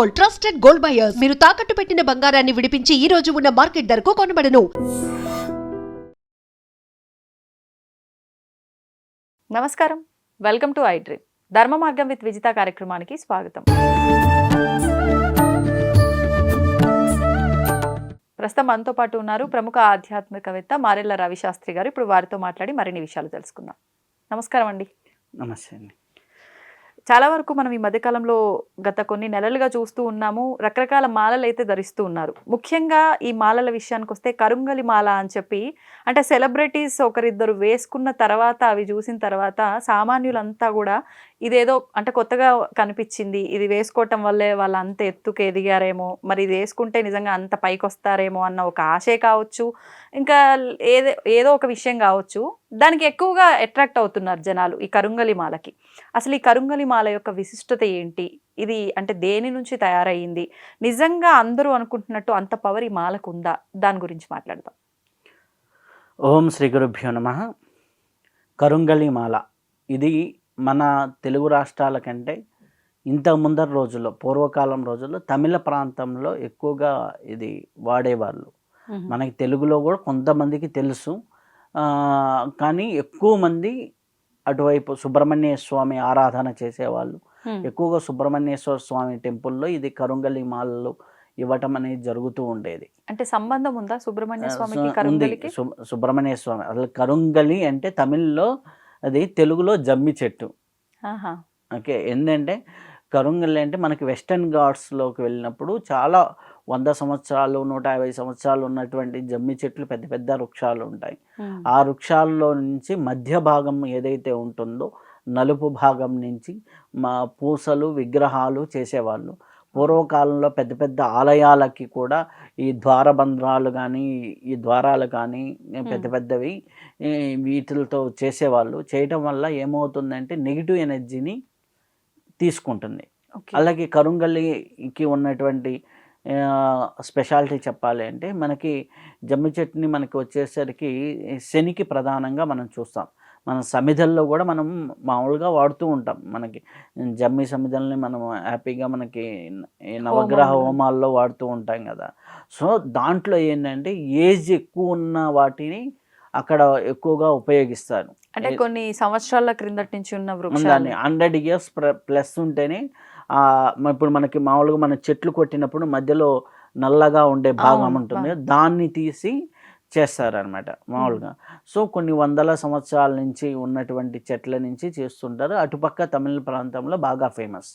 Gold trusted gold buyers మీరు తాకట్టు పెట్టిన బంగారాన్ని విడిపించి ఈ రోజు ఉన్న మార్కెట్ ధరకు కొనబడను. నమస్కారం. వెల్కమ్ టు ఐ డ్రీమ్ ధర్మ మార్గం విత్ విజిత కార్యక్రమానికి స్వాగతం. ప్రస్తుతం మనతో పాటు ఉన్నారు ప్రముఖ ఆధ్యాత్మికవేత్త మారెల్ల రవిశాస్త్రి గారు. ఇప్పుడు వారితో మాట్లాడి మరిన్ని విషయాలు తెలుసుకుందాం. నమస్కారం అండి. నమస్తే అండి. చాలా వరకు మనం ఈ మధ్యకాలంలో గత కొన్ని నెలలుగా చూస్తూ ఉన్నాము. రకరకాల మాలలు అయితే ధరిస్తూ ఉన్నారు. ముఖ్యంగా ఈ మాలల విషయానికి వస్తే కరుంగలి మాల అని చెప్పి అంటే సెలబ్రిటీస్ ఒకరిద్దరు వేసుకున్న తర్వాత అవి చూసిన తర్వాత సామాన్యులంతా కూడా ఇదేదో అంటే కొత్తగా కనిపించింది. ఇది వేసుకోవటం వల్లే వాళ్ళు అంత ఎత్తుకు ఎదిగారేమో. మరి ఇది వేసుకుంటే నిజంగా అంత పైకి వస్తారేమో అన్న ఒక ఆశే కావచ్చు. ఇంకా ఏదో ఏదో ఒక విషయం కావచ్చు. దానికి ఎక్కువగా అట్రాక్ట్ అవుతున్నారు జనాలు ఈ కరుంగలి మాలకి. అసలు ఈ కరుంగలి మాల యొక్క విశిష్టత ఏంటి? ఇది అంటే దేని నుంచి తయారయ్యింది? నిజంగా అందరూ అనుకుంటున్నట్టు అంత పవర్ ఈ మాలకు ఉందా? దాని గురించి మాట్లాడదాం. ఓం శ్రీ గురుభ్యో నమ. కరుంగలి మాల. ఇది మన తెలుగు రాష్ట్రాల కంటే ఇంత ముందర రోజుల్లో పూర్వకాలం రోజుల్లో తమిళ ప్రాంతంలో ఎక్కువగా ఇది వాడేవాళ్ళు. మనకి తెలుగులో కూడా కొంతమందికి తెలుసు. కానీ ఎక్కువ మంది అటువైపు సుబ్రహ్మణ్య స్వామి ఆరాధన చేసేవాళ్ళు. ఎక్కువగా సుబ్రహ్మణ్యేశ్వర స్వామి టెంపుల్లో ఇది కరుంగలి మాలలు ఇవ్వటం అనేది జరుగుతూ ఉండేది. అంటే సంబంధం ఉందా సుబ్రహ్మణ్య ఆ, స్వామికి సు- ఉంది. కరుంగలికి సు- సుబ్రహ్మణ్య స్వామి అసలు కరుంగలి అంటే తమిళ్ళో అది తెలుగులో జమ్మి చెట్టు. ఓకే ఏంటంటే కరుంగలి అంటే మనకి వెస్టర్న్ ఘాట్స్లోకి వెళ్ళినప్పుడు చాలా వంద సంవత్సరాలు నూట యాభై సంవత్సరాలు ఉన్నటువంటి జమ్మి చెట్లు పెద్ద పెద్ద వృక్షాలు ఉంటాయి. ఆ వృక్షాల్లో నుంచి మధ్య భాగం ఏదైతే ఉంటుందో నలుపు భాగం నుంచి మా పూసలు విగ్రహాలు చేసేవాళ్ళు పూర్వకాలంలో పెద్ద పెద్ద ఆలయాలకి కూడా ఈ ద్వారబంధ్రాలు కానీ ఈ ద్వారాలు కానీ పెద్ద పెద్దవి వీటితో చేసేవాళ్ళు. చేయటం వల్ల ఏమవుతుందంటే నెగిటివ్ ఎనర్జీని తీసుకుంటుంది. అలాగే కరుంగల్లికి ఉన్నటువంటి స్పెషాలిటీ చెప్పాలి అంటే మనకి జమ్మి చెట్టుని మనకి వచ్చేసరికి శనికి ప్రధానంగా మనం చూస్తాం. మన సమిధల్లో కూడా మనం మామూలుగా వాడుతూ ఉంటాం. మనకి జమ్మి సమిధల్ని మనం హ్యాపీగా మనకి నవగ్రహ హోమాలు. హోమాల్లో వాడుతూ ఉంటాం కదా. సో దాంట్లో ఏంటంటే ఏజ్ ఎక్కువ ఉన్న వాటిని అక్కడ ఎక్కువగా ఉపయోగిస్తారు. అంటే కొన్ని సంవత్సరాల క్రిందటి నుంచి ఉన్న వృక్షాలు. హండ్రెడ్ ఇయర్స్ ప్లస్ ఉంటేనే ఇప్పుడు మనకి మామూలుగా మన చెట్లు కొట్టినప్పుడు మధ్యలో నల్లగా ఉండే భాగం ఉంటుంది. దాన్ని తీసి చేస్తారనమాట మామూలుగా. సో కొన్ని వందల సంవత్సరాల నుంచి ఉన్నటువంటి చెట్ల నుంచి చేస్తుంటారు. అటుపక్క తమిళ ప్రాంతంలో బాగా ఫేమస్.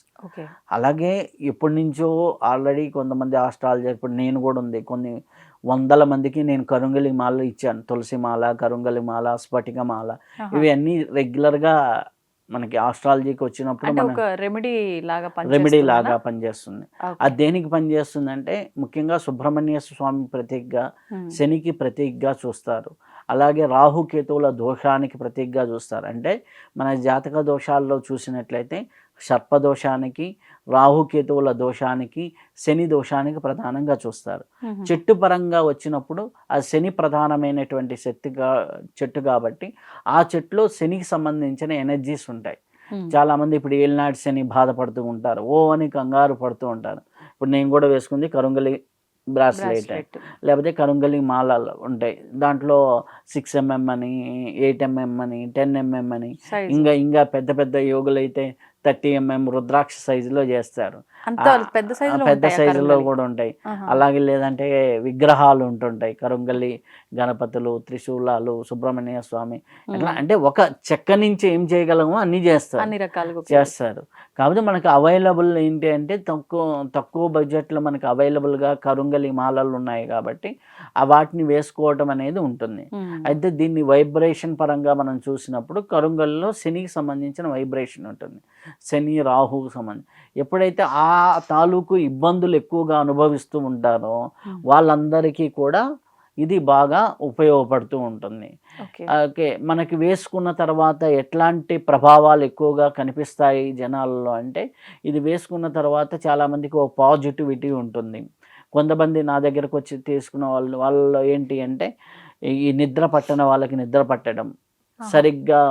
అలాగే ఎప్పటి నుంచో ఆల్రెడీ కొంతమంది ఆస్ట్రాలజీ ఇప్పుడు నేను కూడా ఉంది. కొన్ని వందల మందికి నేను కరుంగలి మాల ఇచ్చాను. తులసి మాల కరుంగలి మాల స్ఫటిక మాల. ఇవి అన్నీ రెగ్యులర్గా మనకి ఆస్ట్రాలజీకి వచ్చినప్పుడు అంటే రెమెడీ లాగా రెమెడీ పనిచేస్తుందా? లాగా పనిచేస్తుంది. అది దేనికి పనిచేస్తుందంటే ముఖ్యంగా సుబ్రహ్మణ్య స్వామి ప్రతీకగా ఉమ్. శనికి ప్రతీకగా చూస్తారు అలాగే రాహుకేతువుల దోషానికి ప్రతీకగా చూస్తారు అంటే మన జాతక దోషాల్లో చూసినట్లయితే సర్పదోషానికి రాహుకేతువుల దోషానికి శని దోషానికి ప్రధానంగా చూస్తారు. చెట్టు పరంగా వచ్చినప్పుడు ఆ శని ప్రధానమైనటువంటి శక్తిగా చెట్టు కాబట్టి ఆ చెట్టులో శనికి సంబంధించిన ఎనర్జీస్ ఉంటాయి. చాలా మంది ఇప్పుడు ఏలినాటి శని బాధపడుతూ ఉంటారు ఓ అని కంగారు పడుతూ ఉంటారు ఇప్పుడు నేను కూడా వేసుకుంది కరుంగలి బ్రాస్లెట్. లేకపోతే కరుంగలి మాలలు ఉంటాయి దాంట్లో సిక్స్ ఎంఎం అని ఎయిట్ ఎంఎం అని టెన్ ఎంఎం అని. ఇంకా ఇంకా పెద్ద పెద్ద యోగులు అయితే థర్టీ ఎంఎం రుద్రాక్ష సైజులో చేస్తారు పెద్ద పెద్ద సైజులో? కూడా ఉంటాయి. అలాగే లేదంటే విగ్రహాలు ఉంటుంటాయి కరుంగలి గణపతులు త్రిశూలాలు సుబ్రహ్మణ్య స్వామి ఇట్లా. అంటే ఒక చెక్క నుంచి ఏం చేయగలమో అన్ని చేస్తారు అన్ని రకాలుగా. చేస్తారు కాకపోతే మనకి అవైలబుల్ ఏంటి అంటే తక్కువ తక్కువ బడ్జెట్లో మనకి అవైలబుల్గా కరుంగలి మాలలు ఉన్నాయి కాబట్టి ఆ వాటిని వేసుకోవటం అనేది ఉంటుంది. అయితే దీన్ని వైబ్రేషన్ పరంగా మనం చూసినప్పుడు కరుంగల్లో శనికి సంబంధించిన వైబ్రేషన్ ఉంటుంది శని రాహుకు సంబంధించి ఎప్పుడైతే ఆ తాలూకు ఇబ్బందులు ఎక్కువగా అనుభవిస్తూ ఉంటారో. వాళ్ళందరికీ కూడా ఇది బాగా ఉపయోగపడుతూ ఉంటుంది ఓకే. మనకి వేసుకున్న తర్వాత ఎట్లాంటి ప్రభావాలు ఎక్కువగా కనిపిస్తాయి జనాల్లో అంటే ఇది వేసుకున్న తర్వాత చాలామందికి ఒక పాజిటివిటీ ఉంటుంది కొంతమంది నా దగ్గరకు వచ్చి తీసుకున్న వాళ్ళు వాళ్ళలో ఏంటి అంటే ఈ నిద్ర పట్టని వాళ్ళకి నిద్ర పట్టడం. సరిగ్గా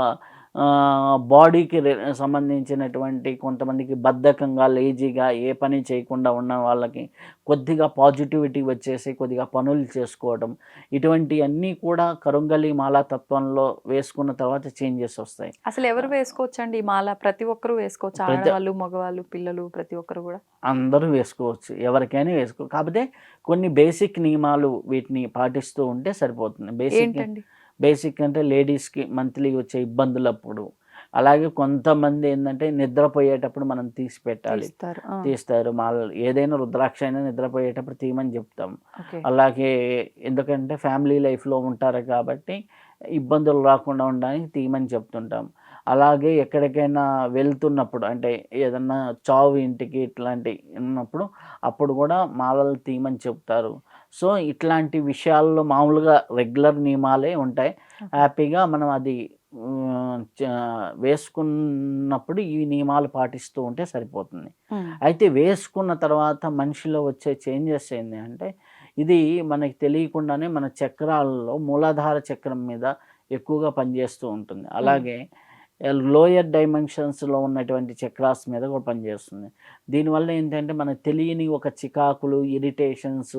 బాడీకి సంబంధించినటువంటి కొంతమందికి బద్ధకంగా లేజీగా ఏ పని చేయకుండా ఉన్న వాళ్ళకి కొద్దిగా పాజిటివిటీ వచ్చేసి కొద్దిగా పనులు చేసుకోవడం ఇటువంటివన్నీ కూడా కరుంగలి మాలా తత్వంలో వేసుకున్న తర్వాత చేంజెస్ వస్తాయి. అసలు ఎవరు వేసుకోవచ్చండి ఈ మాల? ప్రతి ఒక్కరు వేసుకోవచ్చు. ఆడవాళ్ళు మగవాళ్ళు పిల్లలు ప్రతి ఒక్కరు కూడా? అందరూ వేసుకోవచ్చు. ఎవరికైనా వేసుకో కాకపోతే కొన్ని బేసిక్ నియమాలు వీటిని పాటిస్తూ ఉంటే సరిపోతుంది. బేసిక్ బేసిక్ అంటే లేడీస్కి మంత్లీ వచ్చే ఇబ్బందులప్పుడు. అలాగే కొంతమంది ఏంటంటే నిద్రపోయేటప్పుడు మనం తీసి పెట్టాలి తీస్తారు. మాల ఏదైనా రుద్రాక్ష అయినా నిద్రపోయేటప్పుడు తీయమని చెప్తాం. అలాగే ఎందుకంటే ఫ్యామిలీ లైఫ్లో ఉంటారు కాబట్టి ఇబ్బందులు రాకుండా ఉండడానికి తీయమని చెప్తుంటాం. అలాగే ఎక్కడికైనా వెళ్తున్నప్పుడు అంటే ఏదన్నా చావు ఇంటికి ఇట్లాంటి ఉన్నప్పుడు అప్పుడు కూడా మాలలు తీయమని చెప్తారు. సో ఇట్లాంటి విషయాల్లో మామూలుగా రెగ్యులర్ నియమాలే ఉంటాయి. హ్యాపీగా మనం అది వేసుకున్నప్పుడు ఈ నియమాలు పాటిస్తూ ఉంటే సరిపోతుంది. అయితే వేసుకున్న తర్వాత మనిషిలో వచ్చే చేంజెస్ ఏంటి అంటే ఇది మనకి తెలియకుండానే మన చక్రాలలో మూలాధార చక్రం మీద ఎక్కువగా పనిచేస్తూ ఉంటుంది. అలాగే లోయర్ డైమెన్షన్స్లో ఉన్నటువంటి చక్రాస్ మీద కూడా పనిచేస్తుంది దీనివల్ల ఏంటంటే మనకు తెలియని ఒక చికాకులు ఇరిటేషన్స్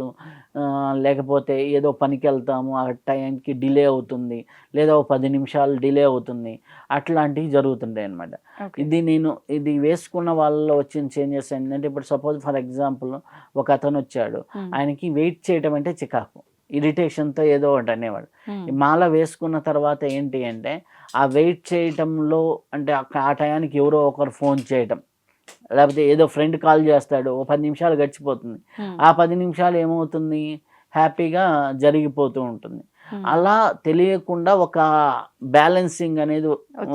లేకపోతే ఏదో పనికి వెళ్తాము ఆ టైంకి డిలే అవుతుంది లేదా ఒక పది నిమిషాలు డిలే అవుతుంది అట్లాంటివి జరుగుతుంటాయి అన్నమాట. ఓకే. ఇది నేను ఇది వేసుకున్న వాళ్ళలో వచ్చిన చేంజెస్ ఏంటంటే ఇప్పుడు సపోజ్ ఫర్ ఎగ్జాంపుల్ ఒక అతను వచ్చాడు. ఆయనకి వెయిట్ చేయడం అంటే చికాకు. ఇరిటేషన్తో ఏదో ఒకటి అనేవాడు. మాల వేసుకున్న తర్వాత ఏంటి అంటే ఆ వెయిట్ చేయటంలో అంటే ఆ- టయానికి ఎవరో ఒకరు ఫోన్ చేయటం. లేకపోతే ఏదో ఫ్రెండ్ కాల్ చేస్తాడు ఓ పది నిమిషాలు గడిచిపోతుంది. ఆ పది నిమిషాలు ఏమవుతుంది? హ్యాపీగా జరిగిపోతూ ఉంటుంది. అలా తెలియకుండా ఒక బ్యాలెన్సింగ్ అనేది.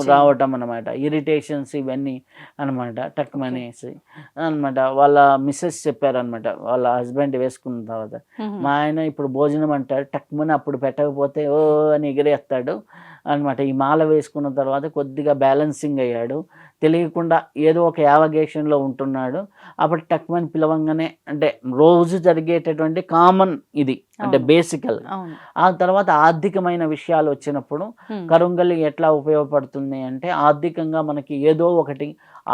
రావటం అనమాట ఇరిటేషన్స్ ఇవన్నీ అనమాట టక్మనేసి అనమాట వాళ్ళ మిస్సెస్ చెప్పారనమాట వాళ్ళ హస్బెండ్ వేసుకున్న తర్వాత. ఉమ్, మా ఆయన ఇప్పుడు భోజనం అంటాడు. టక్మని అప్పుడు పెట్టకపోతే ఓ అని ఎగిరేస్తాడు. అనమాట ఈ మాల వేసుకున్న తర్వాత కొద్దిగా బ్యాలెన్సింగ్ అయ్యాడు. తెలియకుండా ఏదో ఒక యావగేషన్లో ఉంటున్నాడు. అప్పుడు టక్మని పిలవంగానే అంటే రోజు జరిగేటటువంటి కామన్ ఇది అంటే. బేసికల్. ఆ తర్వాత ఆర్థికమైన విషయాలు వచ్చినప్పుడు కరుంగలి ఎట్లా ఉపయోగపడుతుంది అంటే ఆర్థికంగా మనకి ఏదో ఒకటి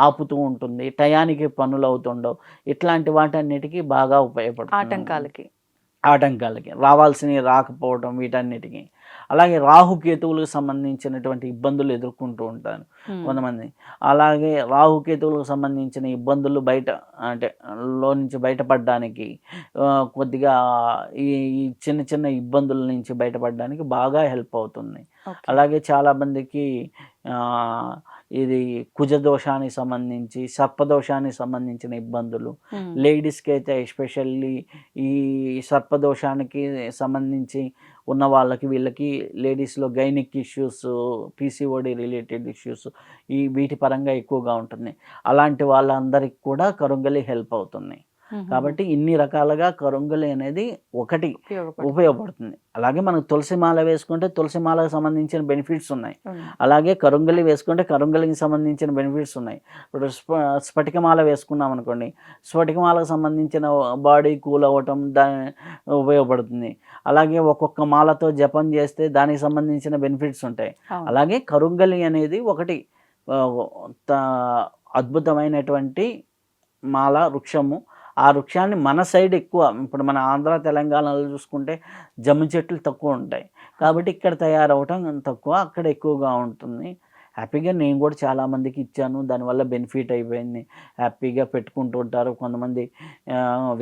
ఆపుతూ ఉంటుంది టయానికి పనులు అవుతుండవు. ఇట్లాంటి వాటన్నిటికీ బాగా ఉపయోగపడుతుంది. ఆటంకాలకి. ఆటంకాలకి. రావాల్సినవి రాకపోవడం వీటన్నిటికీ. అలాగే రాహుకేతువులకు సంబంధించినటువంటి ఇబ్బందులు ఎదుర్కొంటూ ఉంటారు కొంతమంది. అలాగే రాహుకేతువులకు సంబంధించిన ఇబ్బందులు బయట అంటే లో నుంచి బయటపడడానికి కొద్దిగా ఈ చిన్న చిన్న ఇబ్బందుల నుంచి బయటపడడానికి బాగా హెల్ప్ అవుతుంది. అలాగే చాలామందికి ఆ, ఇది కుజదోషానికి సంబంధించి సర్పదోషానికి సంబంధించిన ఇబ్బందులు. లేడీస్కి అయితే ఎస్పెషల్లీ ఈ సర్పదోషానికి సంబంధించి ఉన్న వాళ్ళకి వీళ్ళకి లేడీస్లో gynaec issues PCOD related issues ఈ వీటి పరంగా ఎక్కువగా ఉంటుంది అలాంటి వాళ్ళందరికీ కూడా కరుంగలి హెల్ప్ అవుతుంది. కాబట్టి ఇన్ని రకాలుగా కరుంగలి అనేది ఒకటి ఉపయోగపడుతుంది. అలాగే మనకు తులసి మాల వేసుకుంటే తులసి మాలకు సంబంధించిన బెనిఫిట్స్ ఉన్నాయి. అలాగే కరుంగలి వేసుకుంటే కరుంగలికి సంబంధించిన బెనిఫిట్స్ ఉన్నాయి. ఇప్పుడు స్ఫ స్ఫటికమాల వేసుకున్నాం అనుకోండి. స్ఫటికమాలకు సంబంధించిన బాడీ కూల్ అవ్వటం దా ఉపయోగపడుతుంది. అలాగే ఒక్కొక్క మాలతో జపం చేస్తే దానికి సంబంధించిన బెనిఫిట్స్ ఉంటాయి. అలాగే కరుంగలి అనేది ఒకటి అద్భుతమైనటువంటి మాల వృక్షము. ఆ వృక్షాన్ని మన సైడ్ ఎక్కువ ఇప్పుడు మన ఆంధ్ర తెలంగాణలో చూసుకుంటే జమ్మి చెట్లు తక్కువ ఉంటాయి. కాబట్టి ఇక్కడ తయారవటం తక్కువ అక్కడ ఎక్కువగా ఉంటుంది. హ్యాపీగా నేను కూడా చాలామందికి ఇచ్చాను. దానివల్ల బెనిఫిట్ అయిపోయింది. హ్యాపీగా పెట్టుకుంటూ ఉంటారు. కొంతమంది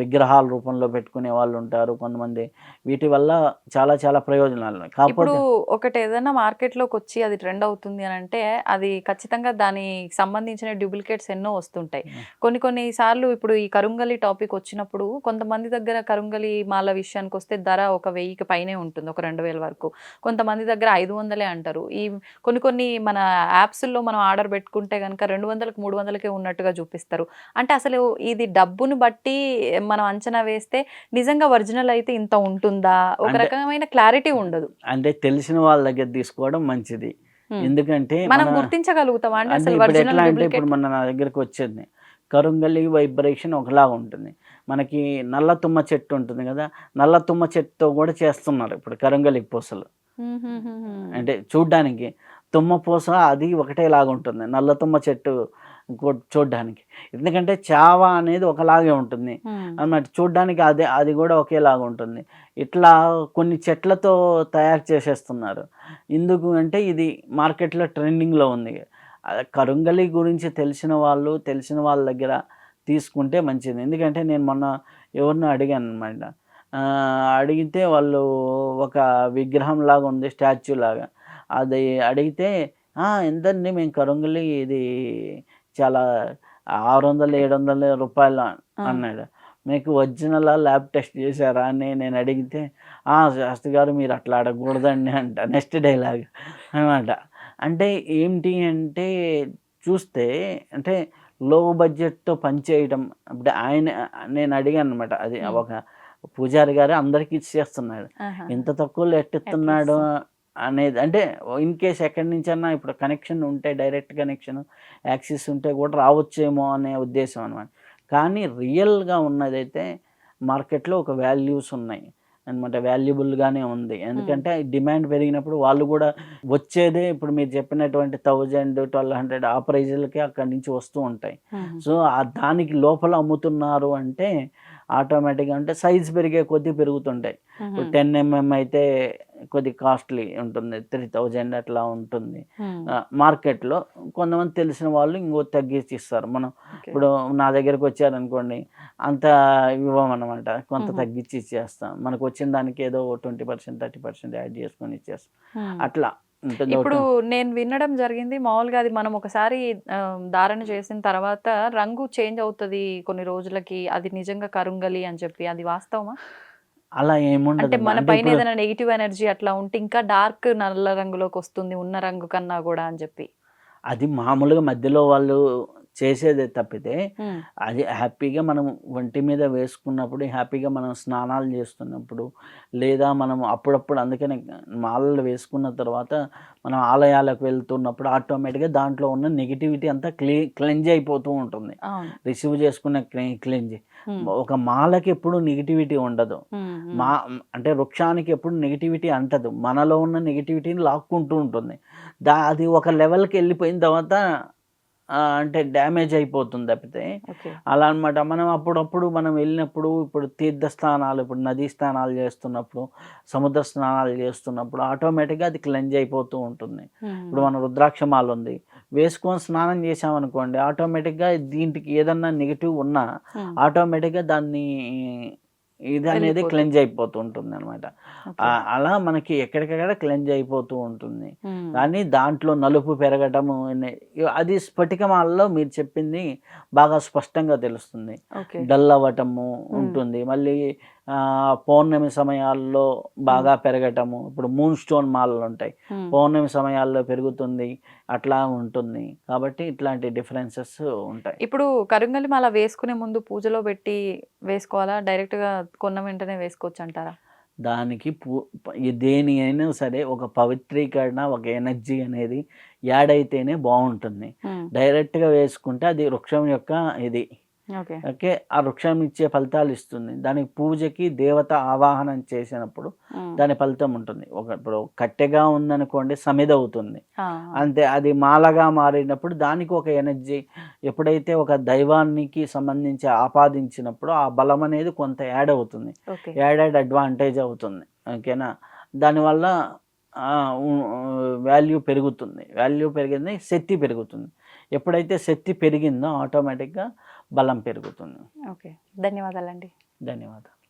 విగ్రహాల రూపంలో పెట్టుకునే వాళ్ళు ఉంటారు. కొంతమంది వీటి వల్ల చాలా చాలా ప్రయోజనాలు కాకపోతే ఒకటి ఏదైనా మార్కెట్లోకి వచ్చి అది ట్రెండ్ అవుతుంది అని అంటే అది ఖచ్చితంగా దానికి సంబంధించిన డూప్లికేట్స్ ఎన్నో వస్తుంటాయి. కొన్ని కొన్ని సార్లు ఇప్పుడు ఈ కరుంగలి టాపిక్ వచ్చినప్పుడు కొంతమంది దగ్గర కరుంగలి మాల విషయానికి వస్తే ధర ఒక వెయ్యికి పైనే ఉంటుంది. ఒక రెండు వేల వరకు. కొంతమంది దగ్గర ఐదు వందలే అంటారు. ఈ కొన్ని కొన్ని మన యాప్స్లో మనం ఆర్డర్ పెట్టుకుంటే కనుక రెండు వందలకు మూడు వందలకే ఉన్నట్టుగా చూపిస్తారు. అంటే అసలు ఇది డబ్బును బట్టి మనం అంచనా వేస్తే నిజంగా ఒరిజినల్ అయితే ఇంత ఉంటుందా? ఒక రకమైన క్లారిటీ ఉండదు. అంటే తెలిసిన వాళ్ళ దగ్గర తీసుకోవడం మంచిది. ఎందుకంటే మనం గుర్తించగలుగుతామా అంటే ఎట్లా ఇప్పుడు మన నా దగ్గరికి వచ్చింది. కరుంగలి వైబ్రేషన్ ఒకలాగా ఉంటుంది. మనకి నల్ల తుమ్మ చెట్టు ఉంటుంది కదా నల్ల తుమ్మ చెట్టుతో కూడా చేస్తున్నారు ఇప్పుడు కరుంగలి పూసలు. అంటే చూడ్డానికి. తుమ్మ పూస అది ఒకటేలాగా ఉంటుంది. నల్ల తుమ్మ చెట్టు చూడ్డానికి. ఎందుకంటే చావ అనేది ఒకలాగే ఉంటుంది. అన్నమాట. చూడ్డానికి అదే అది కూడా ఒకేలాగా ఉంటుంది. ఇట్లా కొన్ని చెట్లతో తయారు చేసేస్తున్నారు. ఎందుకు అంటే ఇది మార్కెట్లో ట్రెండింగ్లో ఉంది. కరుంగలి గురించి తెలిసిన వాళ్ళు తెలిసిన వాళ్ళ దగ్గర తీసుకుంటే మంచిది. ఎందుకంటే నేను మొన్న ఎవరినో అడిగాను అనమాట అడిగితే వాళ్ళు ఒక విగ్రహం లాగా ఉంది స్టాచ్యూ లాగా. అది అడిగితే "ఆ, ఎంతండి మేము కరుంగలి ఇది చాలా ఆరు వందలు ఏడు వందల రూపాయలు అన్నాడు. మీకు ఒరిజినల్ ల్యాబ్ టెస్ట్ చేశారా అని నేను అడిగితే "ఆ, శాస్త్రి గారు మీరు అట్లా అడగకూడదండి అంట. నెక్స్ట్ డైలాగ్ అనమాట అంటే ఏంటి అంటే చూస్తే అంటే లో బడ్జెట్తో పనిచేయడం అంటే ఆయన నేను అడిగాను అనమాట అది. ఒక పూజారి గారు అందరికీ ఇచ్చేస్తున్నాడు. ఇంత తక్కువలో ఎట్టిస్తున్నాడు? అనేది అంటే ఇన్ కేస్ ఎక్కడి నుంచన్నా ఇప్పుడు కనెక్షన్ ఉంటే డైరెక్ట్ కనెక్షన్ యాక్సిస్ ఉంటే కూడా రావచ్చేమో అనే ఉద్దేశం అనమాట కానీ రియల్గా ఉన్నదైతే మార్కెట్లో ఒక వాల్యూస్ ఉన్నాయి. అనమాట వాల్యుబుల్గానే ఉంది. ఎందుకంటే డిమాండ్ పెరిగినప్పుడు వాళ్ళు కూడా వచ్చేదే ఇప్పుడు మీరు చెప్పినటువంటి థౌజండ్ ట్వెల్వ్ హండ్రెడ్ ఆ ప్రైజులకి అక్కడి నుంచి వస్తూ ఉంటాయి. సో ఆ దానికి లోపల అమ్ముతున్నారు అంటే ఆటోమేటిక్గా అంటే సైజ్ పెరిగే కొద్దీ పెరుగుతుంటాయి. ఇప్పుడు టెన్ ఎంఎం అయితే కొద్ది కాస్ట్లీ ఉంటుంది. త్రీ థౌజండ్ అట్లా ఉంటుంది. మార్కెట్లో కొంతమంది తెలిసిన వాళ్ళు ఇంకో తగ్గించి ఇస్తారు. మనం. ఇప్పుడు నా దగ్గరికి వచ్చారనుకోండి అంత ఇవ్వమన్నమాట. కొంత. తగ్గించి ఇచ్చేస్తాం. మనకు వచ్చిన దానికి ఏదో twenty percent thirty percent add చేసుకొని ఇచ్చేస్తాం. అట్లా ఉంటుంది ఇప్పుడు. నేను వినడం జరిగింది మామూలుగా అది మనం ఒకసారి ధారణ చేసిన తర్వాత రంగు చేంజ్ అవుతది కొన్ని రోజులకి. అది నిజంగా కరుంగలి అని చెప్పి. అది వాస్తవమా? అలా ఏముండదు అంటే మన పైన ఏదైనా నెగిటివ్ ఎనర్జీ అట్లా ఉంటే ఇంకా డార్క్ నల్ల రంగులోకి వస్తుంది ఉన్న రంగు కన్నా కూడా అని చెప్పి. అది మామూలుగా మధ్యలో వాళ్ళు చేసేదే తప్పితే అది హ్యాపీగా మనం ఒంటి మీద వేసుకున్నప్పుడు హ్యాపీగా మనం స్నానాలు చేస్తున్నప్పుడు లేదా మనం అప్పుడప్పుడు అందుకనే మాలలు వేసుకున్న తర్వాత మనం ఆలయాలకు వెళ్తున్నప్పుడు ఆటోమేటిక్గా దాంట్లో ఉన్న నెగిటివిటీ అంతా క్లీ క్లెంజ్ అయిపోతూ ఉంటుంది. రిసీవ్ చేసుకున్న క్లెంజ్. ఒక మాలకి ఎప్పుడు నెగిటివిటీ ఉండదు. మా అంటే వృక్షానికి ఎప్పుడు నెగిటివిటీ అంటదు. మనలో ఉన్న నెగిటివిటీని లాక్కుంటూ ఉంటుంది. దా అది ఒక లెవెల్కి వెళ్ళిపోయిన తర్వాత అంటే డ్యామేజ్ అయిపోతుంది తప్పితే అలా అన్నమాట. మనం అప్పుడప్పుడు మనం వెళ్ళినప్పుడు ఇప్పుడు తీర్థ స్నానాలు ఇప్పుడు నదీ స్నానాలు చేస్తున్నప్పుడు సముద్ర స్నానాలు చేస్తున్నప్పుడు ఆటోమేటిక్గా అది క్లెంజ్ అయిపోతూ ఉంటుంది. ఇప్పుడు మన రుద్రాక్షమాల ఉంది. వేసుకొని స్నానం చేసామనుకోండి ఆటోమేటిక్గా దీంట్కి ఏదన్నా నెగిటివ్ ఉన్నా ఆటోమేటిక్గా దాన్ని ఇది అనేది. క్లెంజ్ అయిపోతూ ఉంటుంది అనమాట. అలా మనకి ఎక్కడికక్కడ క్లెంజ్ అయిపోతూ ఉంటుంది. కానీ దాంట్లో నలుపు పెరగటము అది స్ఫటికమాలలో మీరు చెప్పింది బాగా స్పష్టంగా తెలుస్తుంది. డల్ అవ్వటము ఉంటుంది. మళ్ళీ పౌర్ణమి సమయాల్లో బాగా పెరగటము. ఇప్పుడు మూన్ స్టోన్ మాలలు ఉంటాయి. పౌర్ణమి సమయాల్లో పెరుగుతుంది అట్లా ఉంటుంది. కాబట్టి ఇట్లాంటి డిఫరెన్సెస్ ఉంటాయి. ఇప్పుడు కరుంగలి మాల వేసుకునే ముందు పూజలో పెట్టి వేసుకోవాలా? డైరెక్ట్గా కొన్న వెంటనే వేసుకోవచ్చు అంటారా దానికి పూ దేని అయినా సరే ఒక పవిత్రీకరణ ఒక ఎనర్జీ అనేది యాడ్ అయితేనే బాగుంటుంది. డైరెక్ట్గా వేసుకుంటే అది వృక్షం యొక్క ఇది. ఓకే. ఆ వృక్షం ఇచ్చే ఫలితాలు ఇస్తుంది. దానికి పూజకి దేవత ఆవాహనం చేసినప్పుడు దాని ఫలితం ఉంటుంది. ఒక ఇప్పుడు కట్టెగా ఉందనుకోండి సమిద అవుతుంది అంతే అది మాలగా మారినప్పుడు దానికి ఒక ఎనర్జీ ఎప్పుడైతే ఒక దైవానికి సంబంధించి ఆపాదించినప్పుడు ఆ బలం అనేది కొంత యాడ్ అవుతుంది. యాడెడ్ అడ్వాంటేజ్ అవుతుంది. ఓకేనా? దానివల్ల వాల్యూ పెరుగుతుంది. వాల్యూ పెరిగింది శక్తి పెరుగుతుంది. ఎప్పుడైతే శక్తి పెరిగిందో ఆటోమేటిక్గా బలం పెరుగుతుంది. ఓకే. ధన్యవాదాలండి. ధన్యవాదాలు.